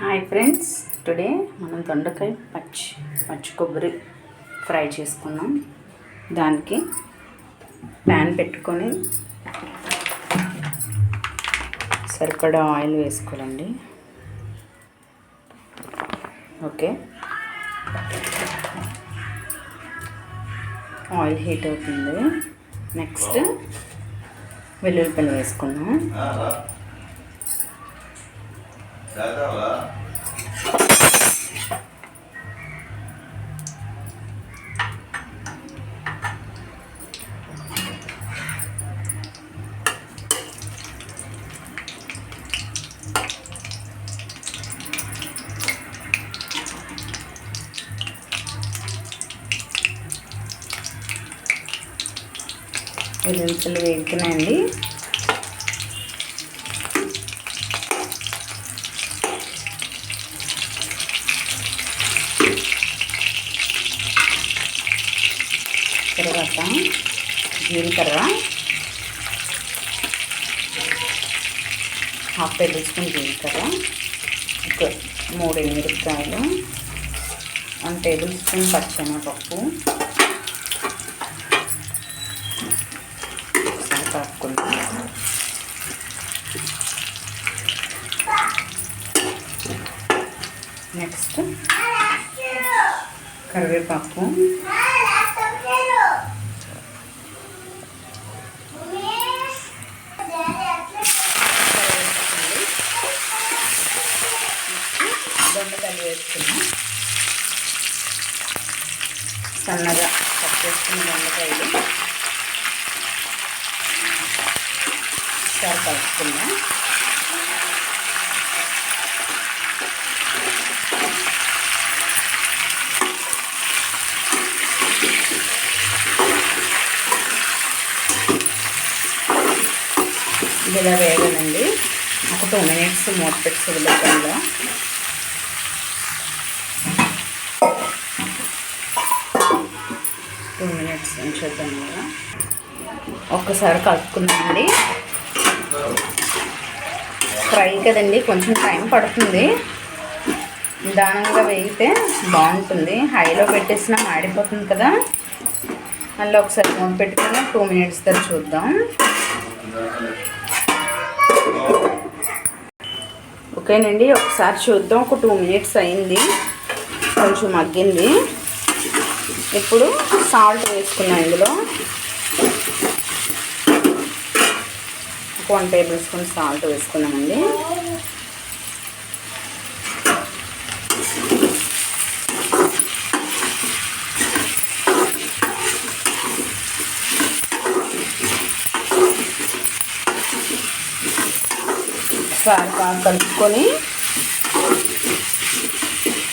Hi friends today మనం దొండకాయ పచ్చి పచ్చి కొబ్బరి ఫ్రై చేసుకున్నాం. దానికి ప్యాన్ పెట్టుకొని సరిపడా ఆయిల్ వేసుకోవాలండి. ఓకే. ఆయిల్ హీట్ అవుతుంది. నెక్స్ట్ వెల్లుల్లిపల్లి వేసుకున్నాం వేసుకుందాం వెల్లుల్లిపల్లి వేగుతున్నాయండి తర్వాత జీలకర్ర హాఫ్ టేబుల్ స్పూన్ జీలకర్ర ఒక మూడు మిరపకాయలు వన్ టేబుల్ స్పూన్ పచ్చెనపప్పు కలుపుకుంటాం నెక్స్ట్ కరివేపాకు. చేసుకున్నాం సన్నగా కట్ చేసుకున్న దొండకాయలు ఒకసారి కలుపుకుందాం ఇది ఇలా వేగనండి. ఒక టూ మినిట్స్ మూత పెట్టి వదిలేకుండా టూ మినిట్స్ ఉంచేద్దాం కదా. ఒక్కసారి కలుపుకున్నామండి ఫ్రై కదండి కొంచెం టైం పడుతుంది. నిదానంగా వేగితే బాగుంటుంది. హైలో పెట్టేసినా మాడిపోతుంది కదా. మళ్ళీ ఒకసారి మూత పెట్టుకుని టూ మినిట్స్ తర్వాత చూద్దాం. ఓకేనండి ఒకసారి చూద్దాం. ఒక టూ మినిట్స్ అయింది. కొంచెం మగ్గింది. ఇప్పుడు సాల్ట్ వేసుకున్నాను ఇందులో. వన్ టేబుల్ స్పూన్ సాల్ట్ వేసుకున్నామండి ఒకసారి బాగా కలుపుకొని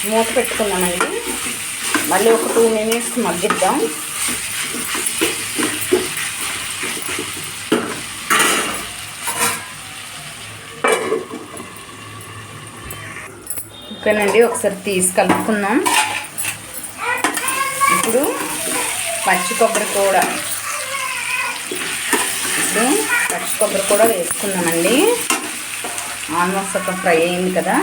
మూత పెట్టుకున్నామండి మళ్ళీ ఒక టూ మినిట్స్ మగ్గిద్దాం. ఓకేనండి ఒకసారి తీసి కలుపుకుందాం. ఇప్పుడు పచ్చి కొబ్బరి కూడా ఇప్పుడు పచ్చి కొబ్బరి కూడా వేసుకుందామండి. ఆల్మోస్ట్ ఒక ఫ్రై అయింది కదా.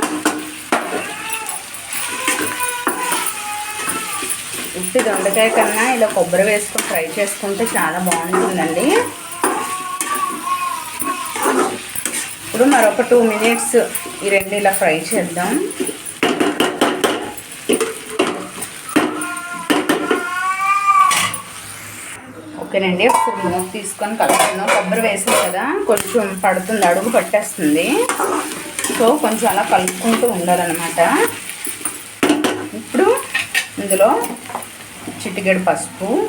ఉట్టి దొండకాయ కన్నా ఇలా కొబ్బరి వేసుకొని ఫ్రై చేసుకుంటే చాలా బాగుంటుందండి. ఇప్పుడు మరొక టూ మినిట్స్ ఈ రెండు ఇలా ఫ్రై చేద్దాం. ఓకేనండి ఒకసారి మూత తీసుకొని కలుపుకుందాం. కొబ్బరి వేసాం కదా కొంచెం పడుతుంది అడుగు పట్టేస్తుంది. సో కొంచెం అలా కలుపుకుంటూ ఉండాలన్నమాట. ఇప్పుడు ఇందులో చిటికెడు పసుపు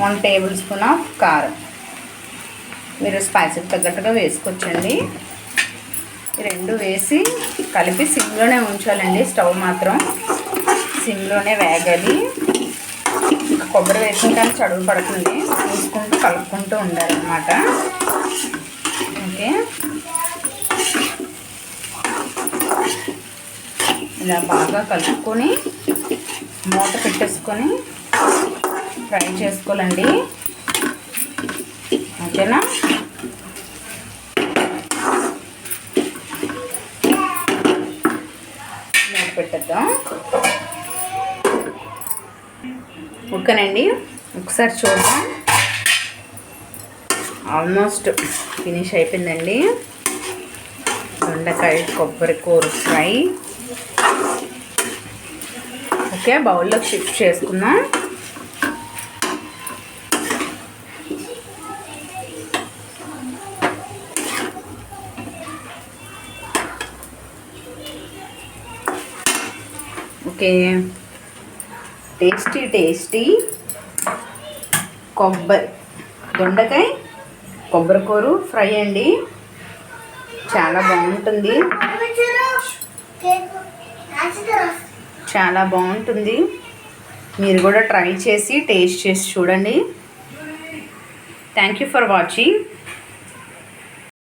వన్ టేబుల్ స్పూన్ ఆఫ్ కారం. మీరు స్పైసీకి తగ్గట్టుగా వేసుకోవచ్చండి. రెండు వేసి కలిపి సిమ్లోనే ఉంచాలండి స్టవ్ మాత్రం. సిమ్లోనే వేగాలి. కొబ్బరి వేసిన కానీ చడువు పడుతుంది చూసుకుంటూ కలుపుకుంటూ ఉండాలన్నమాట. ఓకే. ఇలా బాగా కలుపుకొని మూత పెట్టేసుకొని ఫ్రై చేసుకోవాలండి. ఓకేనా? పెట్టేద్దాం. ఓకేనండి ఒకసారి చూద్దాం. ఆల్మోస్ట్ ఫినిష్ అయిపోయిందండి. దొండకాయ కొబ్బరి కూర ఫ్రై. ఓకే బౌల్లోకి షిఫ్ట్ చేసుకుందాం. ఓకే. టేస్టీ టేస్టీ కొబ్బరి. దొండకాయ కొబ్బరికూర ఫ్రై అండి. చాలా బాగుంటుంది. చాలా బాగుంటుంది. మీరు కూడా ట్రై చేసి టేస్ట్ చేసి చూడండి. Thank you for watching